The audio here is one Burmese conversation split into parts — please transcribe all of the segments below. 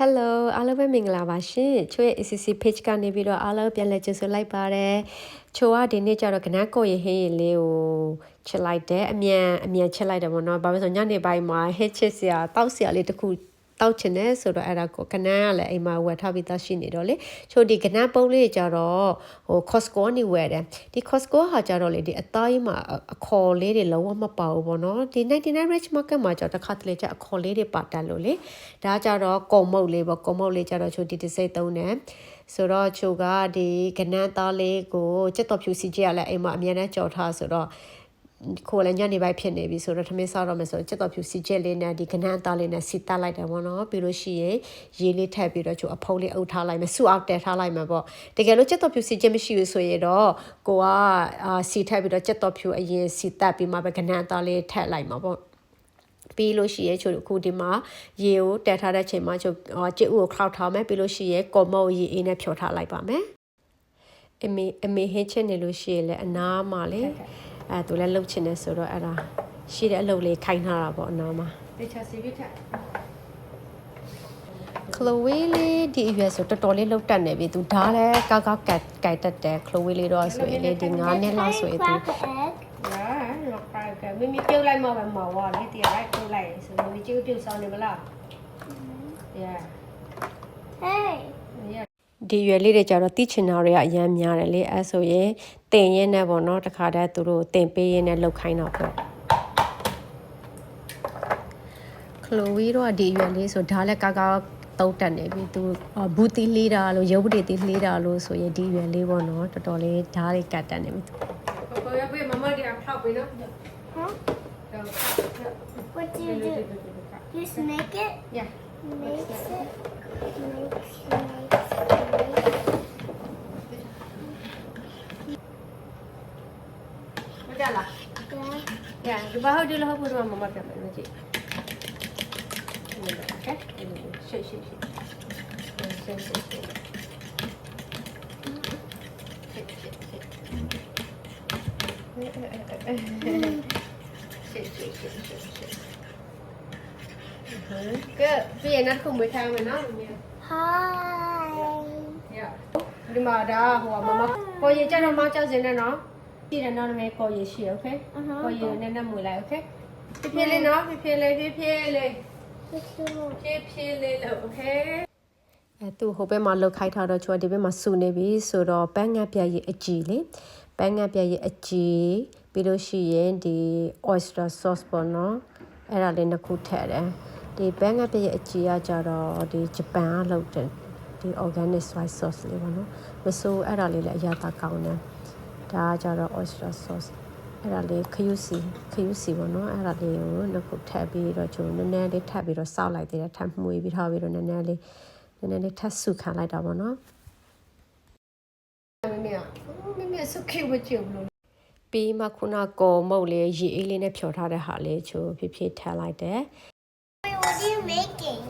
Hello အားလုံးပဲမင်္ဂလာပါရှင်ချိုးရဲ့ ACC page ကနေပြီးတော့အားလုံးပြန်လည်ကြိုဆိုလိုက်ပါတယ်ချိုးကဒီနေ့ကျတော့ကနန်းကိုရဟင်းရည်လေးကိုချက်လိုက်တယ်အမြန်အမြန်ချက်လိုက်တယ်ပေါ့နော်ဘာလို့လဲဆိုညနေပိုင်းမှာဟစ်ချစ်စရာတောက်စရာလေးတစ်ခု တောက်ချင်တယ်ဆိုတော့အဲ့ဒါကိုကနန်းကလည်းအိမ်မှာဝယ်ထားပြီးသားရှိနေတော့လေချို့ဒီကနန်းပုံးလေးကြတော့ဟို Costco နေဝယ်တယ်ဒီ Costco ဟာကြတော့လေဒီအသားမှာအခေါ်လေးတွေလုံးဝမပါဘူးပေါ့နော်ဒီ99 rich market မှာကြတော့တစ်ခါတလေကျအခေါ်လေးတွေပါတတ်လို့လေဒါကြတော့ကုံမုတ်လေးပေါ့ကုံမုတ်လေးကြတော့ချို့ဒီတစ်စိတ်သုံးတယ်ဆိုတော့ချိုကဒီကနန်းသားလေးကိုစက်တော်ဖြူစီကြီးရလဲအိမ်မှာအများနဲ့ကြော်ထားဆိုတော့ ကိုယ်လည်းညနေပိုင်းဖြစ်နေပြီဆိုတော့ထမင်းစားတော့မယ်ဆိုတော့စက်တော်ဖြူစီချက်လေးနဲ့ဒီကနန်းသားလေးနဲ့စီတက်လိုက်တယ်ပေါ့နော်ပြီးလို့ရှိရင်ရေလေးထည့်ပြီးတော့ချိုအဖုံးလေးအုပ်ထားလိုက်မယ်ဆူအောက်တဲထားလိုက်မယ်ပေါ့တကယ်လို့စက်တော်ဖြူစီချက်မရှိဘူးဆိုရင်တော့ကိုကအာစီထည့်ပြီးတော့စက်တော်ဖြူအရင်စီတက်ပြီးမှပဲကနန်းသားလေးထည့်လိုက်မှာပေါ့ပြီးလို့ရှိရဲချို့ခုဒီမှာရေကိုတက်ထားတဲ့ချိန်မှာချို့ကျစ်ဥကိုခောက်ထားမယ်ပြီးလို့ရှိရဲကော်မုတ်ရေအေးနဲ့ဖြောထားလိုက်ပါမယ်အမေအမေဟင်းချင်နေလို့ရှိရင်လည်းအနားမှာလေ အဲသူလည်းလှုပ်ချင်တယ်ဆိုတော့အဲ့ဒါရှိတဲ့အလုပ်လေးခိုင်းထားတာပေါ့အနားမှာတေချာစီပြထက်ခလိုဝေးလေးဒီအရွယ်ဆိုတော်တော်လေးလှုပ်တတ်နေပြီသူဓာတ်လည်းကောက်ကောက်ကတ်ကြိုက်တတ်တယ်ခလိုဝေးလေးတော့ဆိုရင်လေဒီ9နှစ်လောက်ဆိုရင်သူရာလောက်ကကမမီပြုတ်လိုက်မှပဲမော်ဝါလေတရားလိုက်ပြုတ်လိုက်ဆိုမမီကျုပ်ပြုတ်ဆောင်နေမလားရာ Hey. ရာ ဒီရွယ်လေးတွေကြတော့တိချင်တာတွေကအများများတယ်လေအဲဆိုရင်တင်ရင်းနဲ့ပေါ့နော်တခါတည်းသူတို့တင်ပေးရင်းနဲ့လှုပ်ခိုင်းတော့ပေါ့ခလိုဝီတော့ဒီရွယ်လေးဆိုဓာတ်လည်းကောက်ကောက်တုံးတက်နေပြီသူဘူးတီလီတာလို့ရုပ်ပတိတီလီတာလို့ဆိုရင်ဒီရွယ်လေးပေါ့နော်တော်တော်လေးဓာတ်လေးကတ်တက်နေပြီကိုကိုရပေးမမတရားဖောက်ပေးနော် Huh? What do you do? You just make it? ရာ Makes it, makes, lah. Ya. Rumah mama kan, nanti. Ini dah, okay? Ini, Shake, shake, shake, shake, shake. Hmm. ก็เปลี่ยนนัดคุมไปทางมันเนาะเนี่ยဒီမှာဒါဟိုမမကိုရီကြတော့မကြောက်စင်းနဲ့နော်ကြည့်တယ်နော်နမေကိုရီရှိโอเคကိုရီနည်းနည်းမွေလိုက်โอเคဖြည်းဖြည်းလေးနော်ဖြည်းဖြည်းလေးဖြည်းဖြည်းလေးဖြည်းဖြည်းလေးလို့โอเคအဲသူဟိုဘက်မှာလှုပ်ခိုက်ထားတော့ချွတ်ဒီဘက်မှာဆူနေပြီဆိုတော့ပန်းငတ်ပြရဲ့အကြည်လေပန်းငတ်ပြရဲ့အကြည်ပြီးလို့ရှိရင်ဒီ oyster sauce ပေါ့နော်အဲ့ဒါလေးနှစ်ခုထည့်တယ် ဒီပန်းငတ်ပြရဲ့အကြည်ကကြတော့ဒီဂျပန်ကလုပ်တယ်ဒီ organic soy sauce လေးပေါ့နော်မဆိုးအဲ့ဒါလေးလည်းအရသာကောင်းတယ်ဒါကကြတော့ oyster sauce အဲ့ဒါလေးခရုစီခရုစီပေါ့နော်အဲ့ဒါလေးကိုနှစ်ခုထည့်ပြီးတော့ကျိုးနည်းနည်းလေးထပ်ပြီးတော့စောက်လိုက်သေးတယ်ထပ်မှုေးပြီးထားပြီးတော့နည်းနည်းလေးနည်းနည်းလေးထပ်စုခံလိုက်တာပေါ့နော်မမေမမေစုခေဝချေဘူးလို့ပြီးမှခုနကောမုတ်လေးရေအေးလေးနဲ့ဖြော်ထားတဲ့ဟာလေးချိုးဖြစ်ဖြစ်ထည့်လိုက်တယ် Wait, what are you making?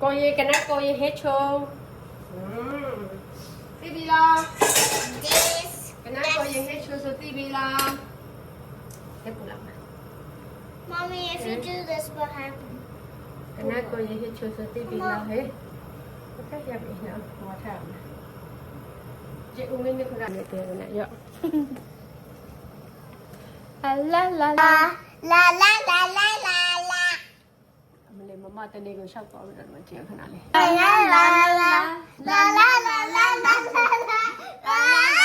Cô cái nắp cô hết chưa? TV la. This. Cái nắp cô hết chưa so TV la. Cái cô làm. Mommy, if you do this, what happens? Cái nắp cô hết chưa so TV la hết. Cái gì vậy nhỉ? Ngọt thảm. Chị uống cái nước làm cái tiền này vậy. La la la la la la la အမလေးမမတနေ့ကိုရှောက်သွားပြီးတော့မကြည့်ခဏလေး La la la la la la la la la la la la.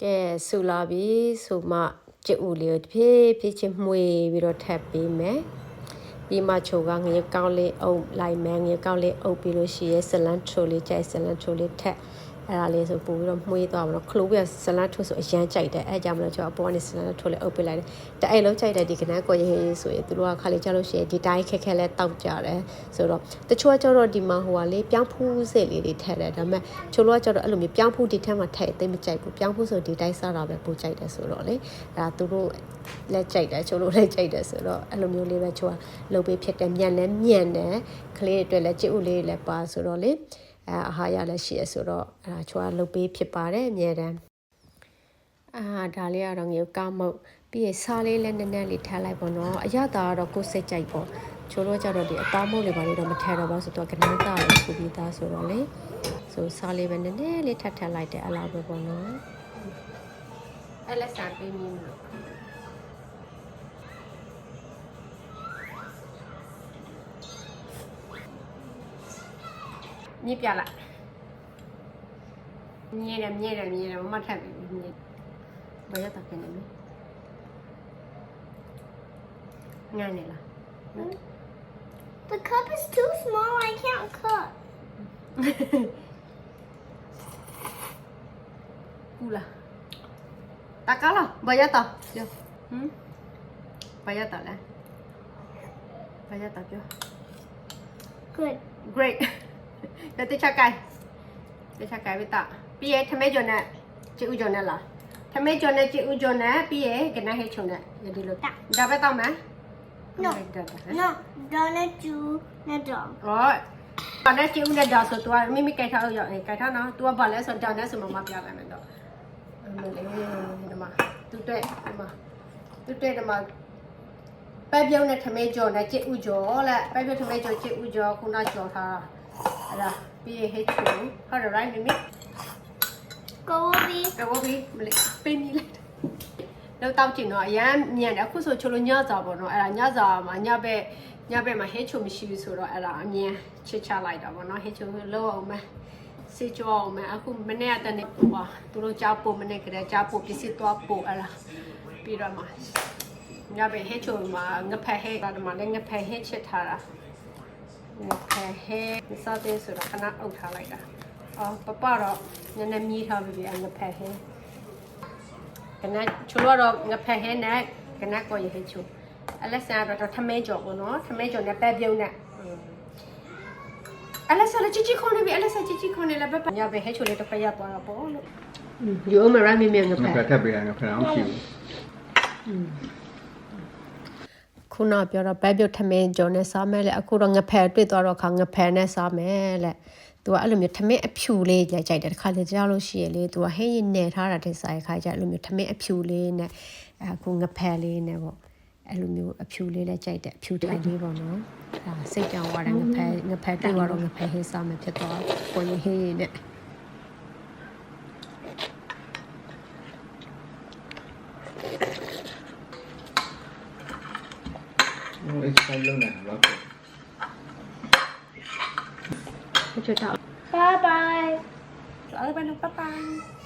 ကဲဆူလာပြီဆိုမှကျဥလေးကိုတစ်ဖြည်းဖြည်းချင်းမှွေပြီးတော့ထပ်ပေးမယ်ပြီးမှချိုကငရေကောင်းလေးအုပ်လိုက်မယ်ငရေကောင်းလေးအုပ်ပြီးလို့ရှိရဲဆလန်ချိုလေးကြိုက်ဆလန်ချိုလေးထက် အဲ့ဒါလေးဆိုပို့ပြီးတော့မှွေးသွားမှာတော့ခလိုးပြဆလန်ချိုဆိုအရန်ကြိုက်တယ်အဲ့ကြောင့်မလို့ကျွန်တော်အပေါ်ကနေဆလန်ချိုလေးအုပ်ပေးလိုက်တယ်တအဲ့လုံးကြိုက်တဲ့ဒီကနန်းကိုရေးရေးဆိုရင်သူတို့ကခါလေးကြလို့ရှိရင်ဒီတိုင်းခက်ခဲလဲတောက်ကြတယ်ဆိုတော့တချို့ကကျတော့ဒီမှာဟိုကလေပြောင်းဖူးစိတ်လေးတွေထည့်တယ်ဒါပေမဲ့ချိုလို့ကကျတော့အဲ့လိုမျိုးပြောင်းဖူးဒီထက်မှထည့်သိမကြိုက်ဘူးပြောင်းဖူးဆိုဒီတိုင်းစားတာပဲပိုကြိုက်တယ်ဆိုတော့လေဒါသူတို့လက်ကြိုက်တယ်ချိုလို့လည်းကြိုက်တယ်ဆိုတော့အဲ့လိုမျိုးလေးပဲချိုကလုပ်ပေးဖြစ်တယ်မြန်လည်းမြန်တယ်ကလေးတွေအတွက်လည်းကြည့်ဦးလေးလည်းပါဆိုတော့လေ အဲအာဟာရလည်းရှိရဆိုတော့အဲဒါချိုကလုပ်ပေးဖြစ်ပါတယ်အများတမ်းအာဒါလေးကတော့ငရုတ်ကောက်မုတ်ပြီးရစားလေးလည်းနည်းနည်းလေးထားလိုက်ပေါ့နော်အရသာကတော့ကိုယ်စိတ်ကြိုက်ပေါ့ချိုးတော့ကြတော့ဒီအသားမုတ်လေးပါလေးတော့မထည့်တော့ပါဆိုတော့ကနန်းသားလေးဆိုပြီးသားဆိုတော့လေဆိုစားလေးပဲနည်းနည်းလေးထပ်ထပ်လိုက်တယ်အလားပဲပေါ့နော်အဲ့လက်စာပေးမ င်းလို့မြစ်ပြလိုက်မြင်တယ်မြင်တယ်မြင်တယ်မမထပ်ပြီမြင်ဘာရတာကနေလဲငါနေလား The cup is too small. I can't cut. ကူလားတကားလားဘာရတာပြောဟမ်ဘာရတာလဲဘာရတာပြော Good. great လက်တစ်ချက်ကိုင်းတစ်ချက်ကိုင်းပြီးတော့ပြီးရဲထမဲကျော်နဲ့ချစ်ဦးကျော်နဲ့လားထမဲကျော်နဲ့ချစ်ဦးကျော်နဲ့ပြီးရဲကနဟဲချုံနဲ့ဒီလိုဒါပဲတော့မယ် No, no, don't do that dog. Right. တော်နဲ့ကျူးနဲ့ဒါဆိုတော့မိမိကြိုက်ထားလို့ရအောင်ကြိုက်ထားနော်။ तू ကဘာလဲဆိုတော့တော်နဲ့ဆိုမှမပြပါနဲ့တော့။အမလေးဒီမှာသူတဲ့ဒီမှာသူတဲ့ဒီမှာပဲပြုံးနဲ့ထမဲကြော်နဲ့ကျစ်ဥကြော်လက်ပဲပြုံးထမဲကြော်ကျစ်ဥကြော်ခုနကြော်ထားတာ။ အဲ့ဒါပြီးရဟဲ့ချူဟုတ်တယ် right မိမိ Go over. တော့ပြီးမလေးပေးမိလိုက်တော့တောက်ချင်တော့အရန်မြန်တယ်အခုဆိုချိုလိုညစာပေါ့နော်အဲ့ဒါညစာမှာညဘက်ညဘက်မှာဟဲ့ချူမရှိဘူးဆိုတော့အဲ့ဒါအမြန်ချစ်ချလိုက်တာပေါ့နော်ဟဲ့ချူလောအောင်မယ်စေကြောအောင်မယ်အခုမနေ့ကတနေ့ဟွာသူတို့ကြားပို့မနေ့ကတည်းကကြားပို့ပစ္စည်းသွားပို့အဲ့ဒါပြီးတော့မှညဘက်ဟဲချိုမှာငဖက်ဟဲကတမလည်းငဖက်ဟဲချစ်ထားတာ ငဖက်ဟဲစားတဲ့ဆိုတော့ခဏအုပ်ထားလိုက်တာအော်ပပတော့နည်းနည်းမြည်ထားပြီအငဖက်ဟဲကနချိုတော့ငဖက်ဟဲနဲ့ကနကိုရဟဲချိုအလက်ဆန်ကတော့ထမဲကြော်ပေါ့နော်ထမဲကြော်နဲ့ပဲပြုံးနဲ့အလက်ဆန်လည်းချီချီခွန်နေပြီအလက်ဆန်ချီချီခွန်နေလည်းပဲညဘက်ဟဲချိုလေးတစ်ဖက်ရပ်သွားတော့ပေါ့လို့ယူအောင်မရမီမြေငငါဖက်ဖက်ထပ်ပေးတာငါဖက်အောင်ရှိဘူး ခုနပြောတော့ဘဲပြုတ်ထမင်းကြော်နဲ့စားမယ်လေအခုတော့ငဖဲတွေ့သွားတော့ခါငဖဲနဲ့စားမယ်လေသူကအဲ့လိုမျိုးထမင်းအဖြူလေးကြိုက်ကြိုက်တယ်တစ်ခါလေကြားလို့ရှိရလေသူကဟင်းရင်နယ်ထားတာတဲ့စားခါကြအဲ့လိုမျိုးထမင်းအဖြူလေးနဲ့အခုငဖဲလေးနဲ့ပေါ့အဲ့လိုမျိုးအဖြူလေးလည်းကြိုက်တယ်အဖြူထိုင်လေးပေါ့နော်ဒါစိတ်ကြောင်သွားတယ်ငဖဲငဖဲတွေ့သွားတော့ငဖဲဟင်းစားမယ်ဖြစ်သွားကိုရင်ဟင်းရင်နဲ့ ဟို exercise လုပ်နေတာတော့ချွတ်တော့ Bye bye. အဲ့ဒါပဲနော်ဘိုင်ဘိုင်